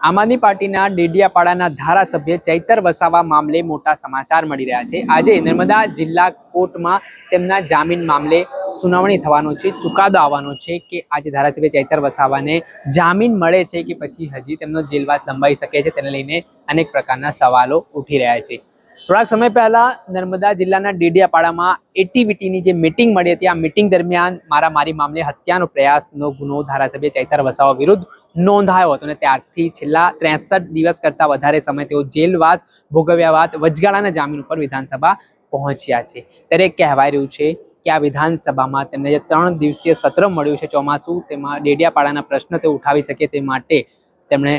આમ આદમી પાર્ટીના ડેડિયાપાડાના ધારાસભ્ય ચૈતર વસાવા મામલે મોટા સમાચાર મળી રહ્યા છે. આજે નર્મદા જિલ્લા કોર્ટમાં તેમના જામીન મામલે સુનાવણી થવાનો છે, ચુકાદો આવવાનો છે કે આજે ધારાસભ્ય ચૈતર વસાવાને જામીન મળે છે કે પછી હજી તેમનો જેલવાસ લંબાઈ શકે છે તેને લઈને અનેક પ્રકારના સવાલો ઉઠી રહ્યા છે. થોડાક સમય પહેલા નર્મદા જિલ્લાના ડેડિયાપાડામાં એટીવીટીની જે મિટિંગ મળી હતી, આ મિટિંગ દરમિયાન મારામારી મામલે હત્યાનો પ્રયાસનો ગુનો ધારાસભ્ય ચૈતર વસાવા વિરુદ્ધ નોંધાયો હતો અને ત્યારથી છેલ્લા ત્રેસઠ દિવસ કરતાં વધારે સમય તેઓ જેલવાસ, ભોગવ્યા બાદ વચગાળાના જામીન ઉપર વિધાનસભા પહોંચ્યા છે. ત્યારે કહેવાય રહ્યું છે કે આ વિધાનસભામાં તેમને જે ત્રણ દિવસીય સત્ર મળ્યું છે ચોમાસું, તેમાં ડેડિયાપાડાના પ્રશ્ન તે ઉઠાવી શકે તે માટે તેમણે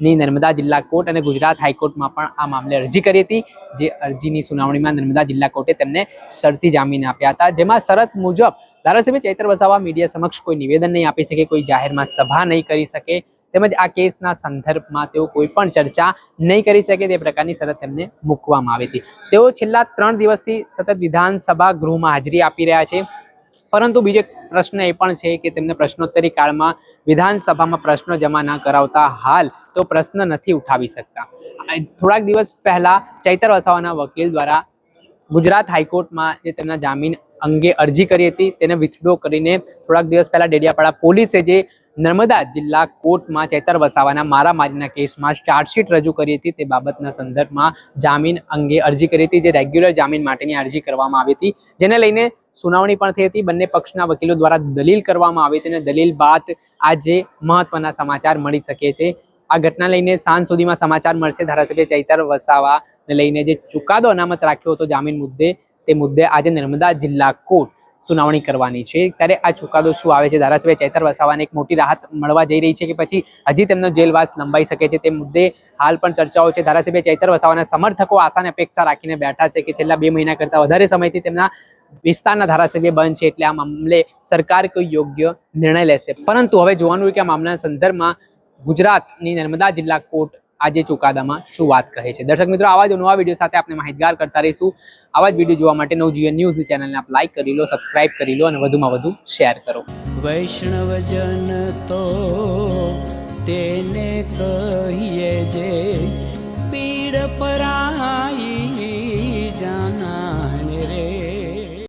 ગુજરાતની નર્મદા જિલ્લા કોર્ટ અને ગુજરાત હાઈકોર્ટમાં પણ આ મામલે અરજી કરી હતી. જે અરજીની સુનાવણીમાં નર્મદા જિલ્લા કોર્ટે તેમને શરતી જામીન આપ્યા હતા. જેમાં શરત મુજબ ધારાસભ્ય ચૈત્ર વસાવા મીડિયા સમક્ષ કોઈ નિવેદન નહીં આપી શકે, કોઈ જાહેરમાં સભા નહીં કરી શકે તેમજ આ કેસના સંદર્ભમાં તેઓ કોઈ પણ ચર્ચા નહીં કરી શકે તે પ્રકારની શરત તેમને મૂકવામાં આવી હતી. તેઓ છેલ્લા ત્રણ દિવસથી સતત વિધાનસભા ગૃહમાં હાજરી આપી રહ્યા છે. પરંતુ બીજો પ્રશ્ન એ પણ છે કે તેમને પ્રશ્નોત્તરી કાળમાં વિધાનસભામાં પ્રશ્નો જમા ન કરાવતા હાલ તો પ્રશ્ન નથી ઉઠાવી શકતા. થોડાક દિવસ પહેલા ચૈતર વસાવાના વકીલ દ્વારા ગુજરાત હાઈકોર્ટમાં જે તેમના જામીન અંગે અરજી કરી હતી તેને વિથડ્રો કરીને થોડાક દિવસ પહેલા ડેડિયાપાડા પોલીસે જે નર્મદા જિલ્લા કોર્ટમાં ચેતર વસાવાના મારામારીના કેસમાં ચાર્જશીટ રજૂ કરી હતી તે બાબતના સંદર્ભમાં જામીન અંગે અરજી કરી હતી. જે રેગ્યુલર જામીન માટેની અરજી કરવામાં આવી હતી. જેને લઈને સુનાવણી પણ થઈ હતી. બંને પક્ષના વકીલો દ્વારા દલીલ કરવામાં આવી હતી અને દલીલ બાદ આજે મહત્વના સમાચાર મળી શકે છે. આ ઘટના લઈને સાંજ સુધીમાં સમાચાર મળશે. ધારાસભ્ય ચૈતર વસાવાને લઈને જે ચુકાદો અનામત રાખ્યો હતો જામીન મુદ્દે, તે મુદ્દે આજે નર્મદા જિલ્લા કોર્ટ સુનાવણી કરવાની છે. ત્યારે આ ચુકાદો શું આવે છે? ધારાસભ્ય ચૈતર વસાવાને એક મોટી રાહત મળવા જઈ રહી છે કે પછી હજી તેમનો જેલવાસ લંબાઈ શકે છે તે મુદ્દે હાલ પણ ચર્ચાઓ છે. ધારાસભ્ય ચૈતર વસાવાના સમર્થકો આશાને અપેક્ષા રાખીને બેઠા છે કે છેલ્લા બે મહિના કરતાં વધારે સમયથી તેમના વિસ્તારના ધારાસભ્ય બંધ છે એટલે આ મામલે સરકાર કોઈ યોગ્ય નિર્ણય લેશે. પરંતુ હવે જોવાનું કે આ મામલાના સંદર્ભમાં ગુજરાતની નર્મદા જિલ્લા કોર્ટ આજે ચુકાદામાં શું વાત કહે છે. દર્શક મિત્રો, આવા જ નવા વીડિયો સાથે આપણે માહિતગાર કરતા રહીશું. આવા જ વીડિયો જોવા માટે નવજીવન ન્યૂઝ ચેનલને આપ લાઇક કરી લો સબસ્ક્રાઇબ કરી લો અને વધુમાં વધુ શેર કરો. વૈષ્ણવજન તો તેને કહીએ જે